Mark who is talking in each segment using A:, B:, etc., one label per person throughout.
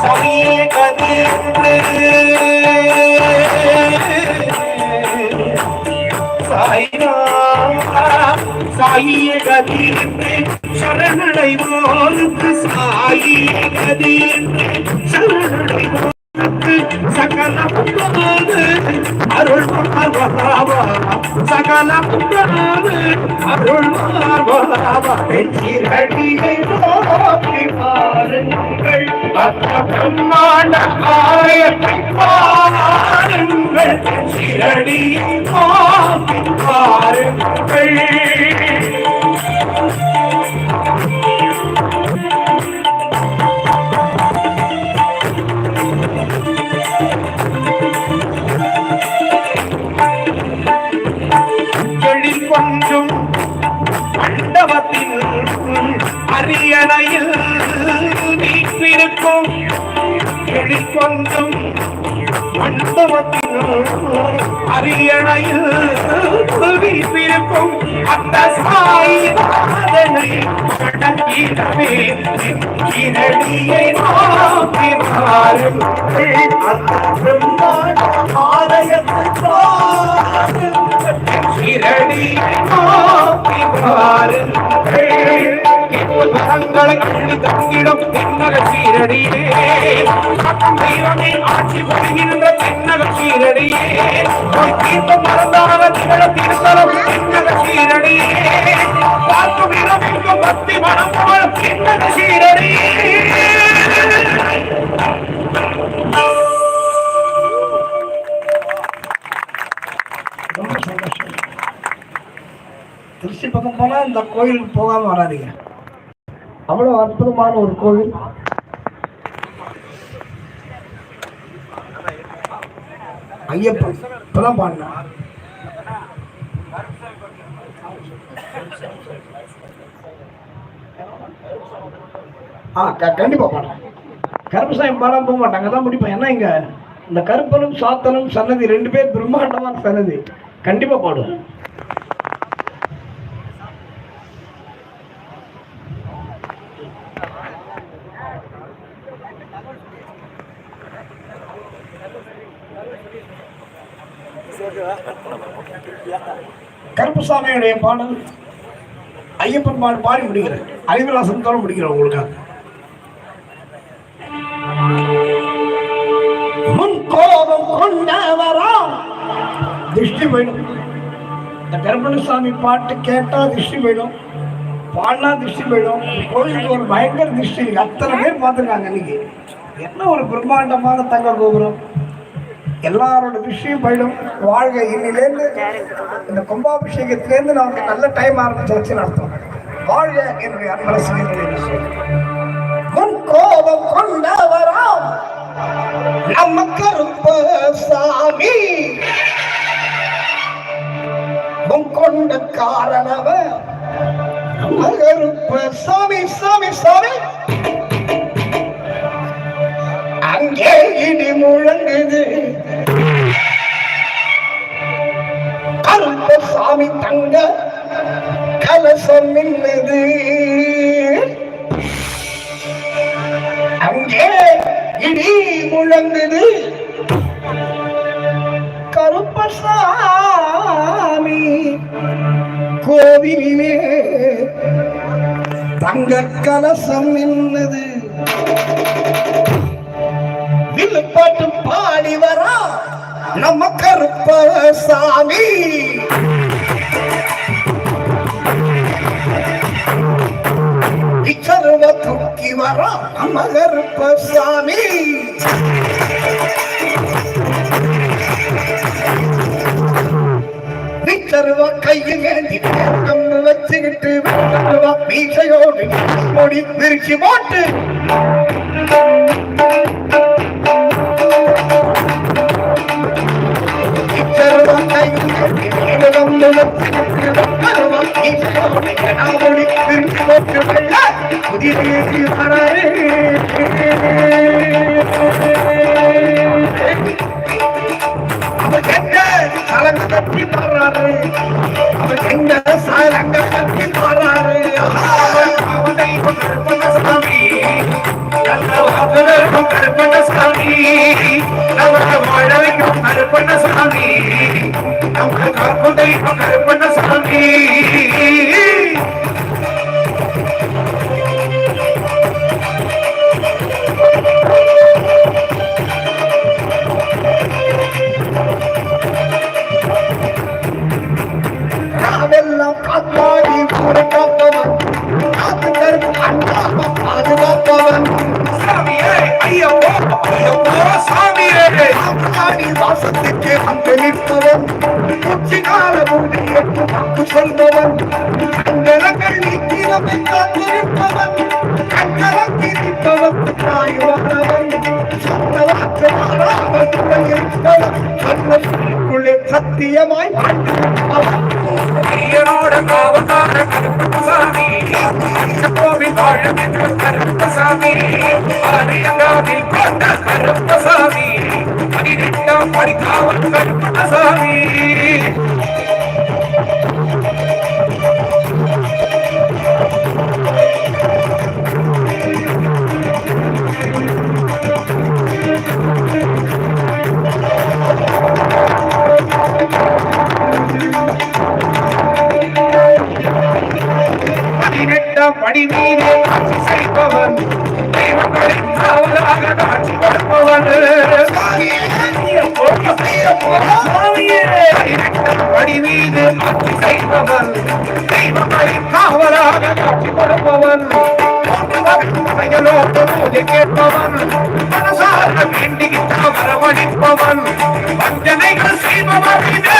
A: சமய கதிர்ந்து சாய்ராம் சாயிய கதிர்ந்து சரணடைவோருக்கு சாயிய கதிர்ந்து சரணடைவோருக்கு சகல அருள் சகல அருள் பாருங்கள் பிரம்மாண்ட ஆயத்தை பாருங்கள் சிரடியை பாருங்கள் அரியணையில் வீற்றிருக்கும். எழில் கொஞ்சம் அரியணையில் வீற்றிருக்கும். அந்த சாய் சாதனை கடங்கிடமே கிரடியை பாருங்கள் அந்த பிரம்மாண்ட ஆலயத்தில் பாருங்கள் இரடி நோக்கி மரங்களை அள்ளி தங்கிடும் தென்னக சீரடியே பக்கம் தெய்வமே ஆட்சி புரிகின்ற தென்னக சீரடியே திகழ திருத்தலம் தென்னக சீரடியே பார்க்கும் பக்தி மனம் போல தென்னக சீரடியே
B: திருச்சி பக்கம் போனால் இந்த கோயிலுக்கு போகாமல் வராதீங்க. அவ்வளோ அற்புதமான ஒரு கோவில். ஐயப்பன் இப்பதான் பாடினான் ஆ க- கண்டிப்பா பாடுறேன். கருப்பசாமி பாடாம போக மாட்டாங்க தான் முடிப்பேன். ஏன்னா இங்க? இந்த கருப்பனும் சாத்தனும் சன்னதி ரெண்டு பேர் பிரம்மாண்டமான சன்னதி. கண்டிப்பா பாடுவோம் கருப்பசாமியுடைய பாடல் ஐயப்பன் பாடு பாடி முடிக்கிறேன் அறிவிலாசனத்தோட முடிக்கிறேன் உங்களுக்காக. முன் கோபம் கொண்டவரா? திருஷ்டி போயிடும் இந்த கருப்பணசாமி பாட்டு கேட்டா திருஷ்டி போயிடும் பாடினா திருஷ்டி போயிடும் கோயிலுக்கு ஒரு பயங்கர திருஷ்டி. அத்தனை பேர் பார்த்துருக்காங்க இன்னைக்கு. என்ன ஒரு பிரம்மாண்டமான தங்க கோபுரம். எல்லாரோட விஷயம் போயிடும். வாழ்க இன்னிலேருந்து இந்த கும்பாபிஷேகத்திலேருந்து நமக்கு நல்ல டைம் ஆரம்பிச்சு வச்சு நடத்தும் வாழ்க என்னுடைய அன்பரசு முன் கோபம் கொண்டவராம் நம்ம கருப்ப சாமி. முன் கொண்ட காரணவ கருப்ப சாமி சாமி சாமி. அங்கே இடி முழங்குது. சாமி தங்க கலசம் மின்னுது அங்கே இடி முழங்குது கருப்பசாமி கோவிலே தங்க கலசம் என்னது வில்லுப்பாட்டு பாடி வரா நம்ம கருப்பசாமி. நோக்கி வரா நம்ம கருப்பசாமி விச்சருவ கையில் ஏந்தி கம்பு வச்சுக்கிட்டு விச்சருவ மீசையோடு முடி விரிச்சு போட்டு. கலந்து கட்டி போறாரு அவர் எங்க சார் அங்க கட்டி போறாரு கருப்பண்ணசாமி கருப்பண்ணசாமி நமக்கு வாழ வைக்கும்
A: கருப்பண்ணசாமி நமக்கு காப்பு தைக்கும் கருப்பண்ணசாமி
B: உடைக்காப்பவன் காத்து கருப்பு அண்ணா பாதுகாப்பவன்
A: சாமியே ஐயப்போ ஐயப்போ சாமியே.
B: சாமி வாசத்துக்கு அங்கு நிற்பவன். மூச்சினால மூடி எட்டு வாக்கு சொல்பவன். கண்ணிலங்கள் சத்தியமாய்
A: கருப்பசாமி. அரிடங்காவில் கொண்ட கருப்பசாமி. அரிடங்காம் படிக்காவல் கருப்பசாமி. படி மீது ஆட்சி செய்பவன். தெய்வங்களின் காவலாக காட்சி கொடுப்பவன். படி மீது ஆட்சி செய்பவன். தெய்வங்களின் காவலாக காட்சி கொடுப்பவன். பூஜை கேட்பவன் மனசார வேண்டிகிட்ட வரவழைப்பவன். வஞ்சனைகள் செய்பவன்.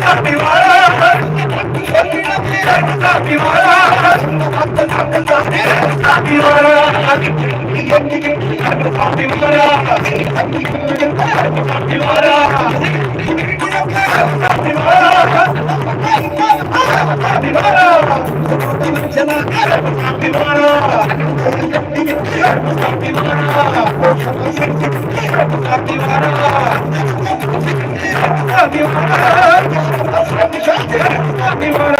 A: சாப்பிடுவாரா
B: Happy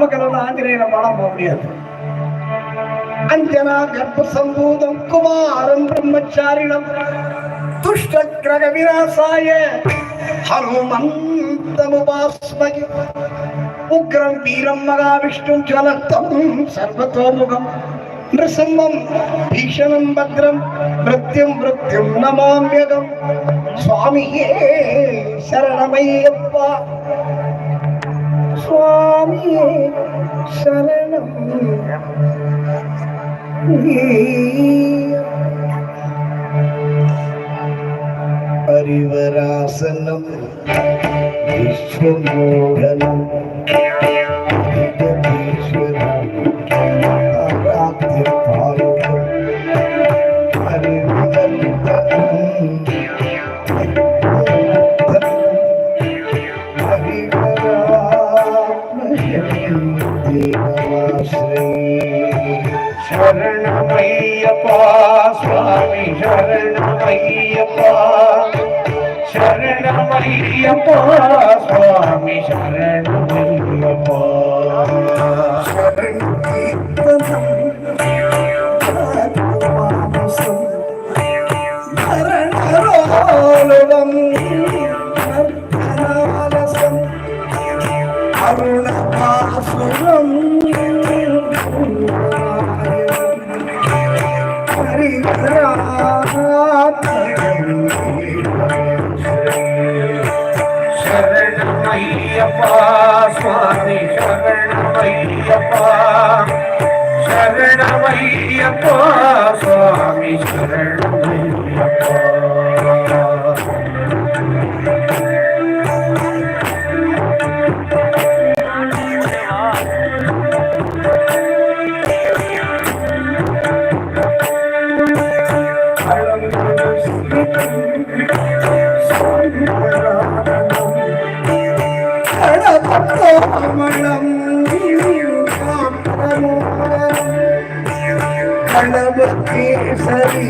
B: ತಾಲೂಕಿನ ಆಂಜನೇಯನ ಬಹಳ ಮೌಲ್ಯದ ಅಂಜನ ಗರ್ಭ ಸಂಭೂತಂ ಕುಮಾರಂ ಬ್ರಹ್ಮಚಾರಿಣಂ ದುಷ್ಟಗ್ರಗ ವಿನಾಶಾಯ హనుమంతముపాస్మకి ఉగ్రం వీరం మగా విష్ణు జ్వలత్తం సర్వతోముఖం. నృసింహం భీషణం భద్రం. మృత్యుం మృత్యుం నమామ్యగం. స్వామియే శరణమయ్యప్ప. சரணமையப்பா சுவாமியே சரணம் ஹரிவராசனம்
A: சரணமையப்பா சுவாமி சரணமையப்பா சுவாமி சரண.
B: Oh,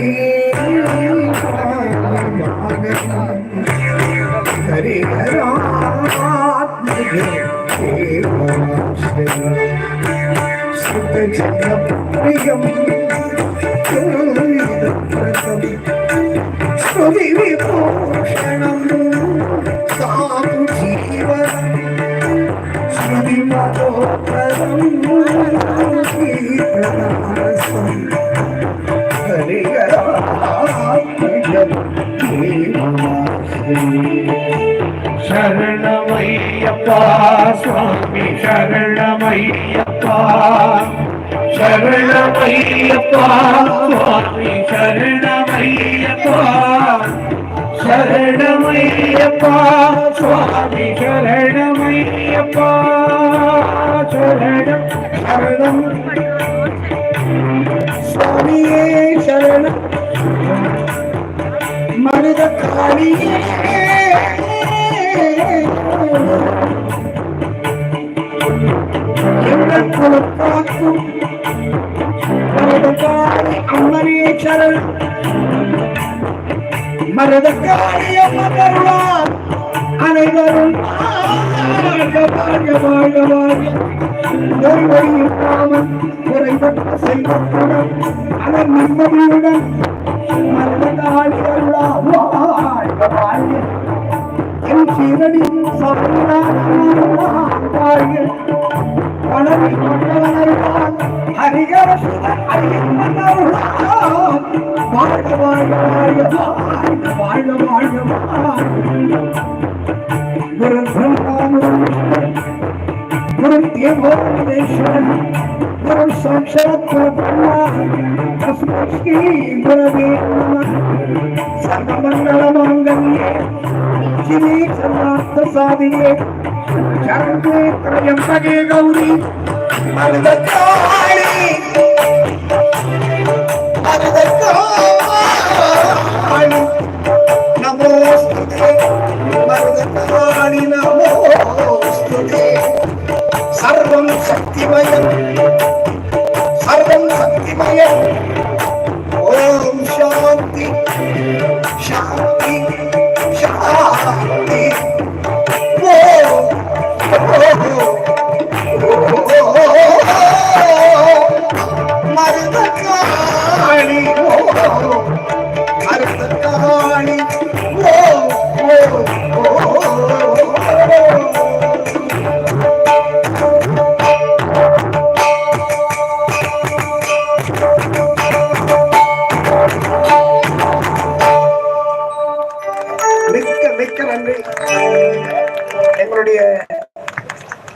A: சரணமையப்பா சுவாமி சரணமையப்பா. சரணமையப்பா சுவாமி சரணமையப்பா. சரணமையப்பா சுவாமி சரணமையப்பா. சரணம் சரணம்.
B: சுவாமியே சரணம். மனித காளியே எங்கள் குலத்தாக்கும் மனித அம்மனே சரணம் மனித அனைவரும் செல்வத்துடன் அதன் மரணாளிகளா சீரடி வாழ்க வளரி கொண்டவனைதான் ஹரிகர சுதன் வாழ்க வாழ்க வாழ்க வாழ்க வாழ்க வாழ்க குரு గురు సాక్షాత్ బ్రహ్మ తస్మై శ్రీ గురవే నమ సర్వమంగళ మాంగళ్యే శివే గౌరీ సర్వం శక్తిమయం Nick மிக்க நன்றி. எங்களுடைய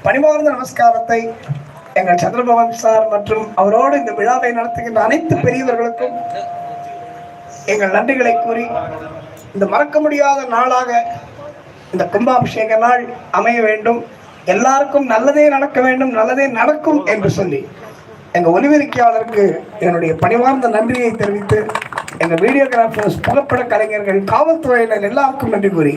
B: பணிமார்ந்த நமஸ்காரத்தை எங்கள் சந்திரபவன் சார் மற்றும் அவரோடு இந்த விழாவை நடத்துகின்ற அனைத்து பெரியவர்களுக்கும் எங்கள் நன்றிகளை கூறி இந்த மறக்க முடியாத நாளாக இந்த கும்பாபிஷேக நாள் அமைய வேண்டும். எல்லாருக்கும் நல்லதே நடக்க வேண்டும் நல்லதே நடக்கும் என்று சொல்லி எங்க ஒலிபெருக்கியாளருக்கு என்னுடைய பணிவார்ந்த நன்றியை தெரிவித்து எங்கள் வீடியோகிராஃபர்ஸ் புலப்பட கலைஞர்கள் காவல்துறையினர் எல்லாருக்கும் நன்றி கூறி